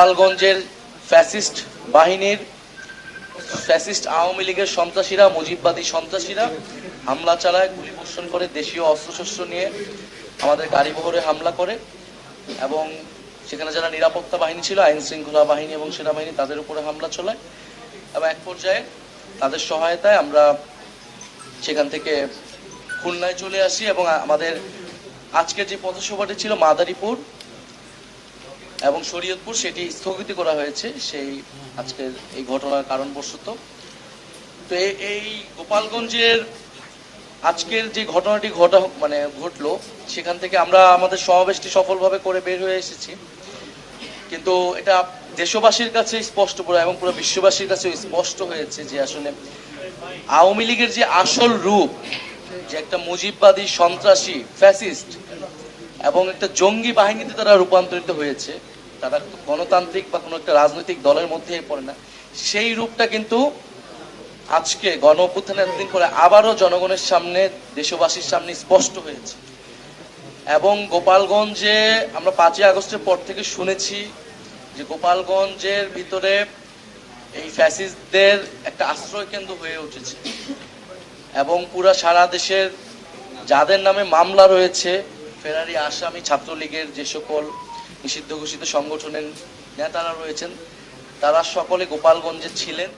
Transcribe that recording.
গোপালগঞ্জের ফ্যাসিস্ট বাহিনীর ফ্যাসিস্ট আওয়ামী লীগের সন্ত্রাসীরা, মুজিববাদী সন্ত্রাসীরা হামলা চালায়, গুলি বর্ষণ করে, দেশীয় অস্ত্রশস্ত্র নিয়ে আমাদের গাড়িবহরে হামলা করে এবং সেখানে যারা নিরাপত্তা বাহিনী ছিল, আইন শৃঙ্খলা বাহিনী এবং সেনাবাহিনী তাদের উপরে হামলা চলায় এবং এক পর্যায়ে তাদের সহায়তায় আমরা সেখান থেকে খুলনায় চলে আসি এবং আমাদের আজকের যে পথসভাটি ছিল মাদারীপুর এবং শরীয়তপুর সেটি স্থগিত করা হয়েছে সেই আজকের এই ঘটনার কারণবশত। তো এই- গোপালগঞ্জের আজকের যে ঘটনাটি ঘটা মানে ঘটলো, সেখান থেকে আমরা আমাদের সমাবেশটি সফলভাবে করে বের হয়ে এসেছি। কিন্তু এটা দেশবাসীর কাছে স্পষ্ট পুরো এবং পুরো বিশ্ববাসীর কাছে স্পষ্ট হয়েছে যে আসলে আওয়ামী লীগের যে আসল রূপ, যে একটা মুজিববাদী সন্ত্রাসী, ফ্যাসিস্ট এবং একটা জঙ্গি বাহিনীতে তারা রূপান্তরিত হয়েছে, তারা গণতান্ত্রিক বা কোনো একটা রাজনৈতিক দলের মধ্যে পড়ে না। সেই রূপটা কিন্তু আজকে গণ অভ্যুত্থানের এতদিন পরে আবারও জনগণের সামনে, দেশবাসীর সামনে স্পষ্ট হয়েছে। এবং গোপালগঞ্জে আমরা পাঁচই আগস্টের পর থেকে শুনেছি যে গোপালগঞ্জের ভিতরে এই ফ্যাসিস্টদের একটা আশ্রয় কেন্দ্র হয়ে উঠেছে। এবং পুরা সারা দেশের যাদের নামে মামলা রয়েছে ফেরারি আসামি ছাত্রলীগের যে সকল নিষিদ্ধ ঘোষিত সংগঠনের নেতারা রয়েছেন তারা সকলে গোপালগঞ্জে ছিলেন।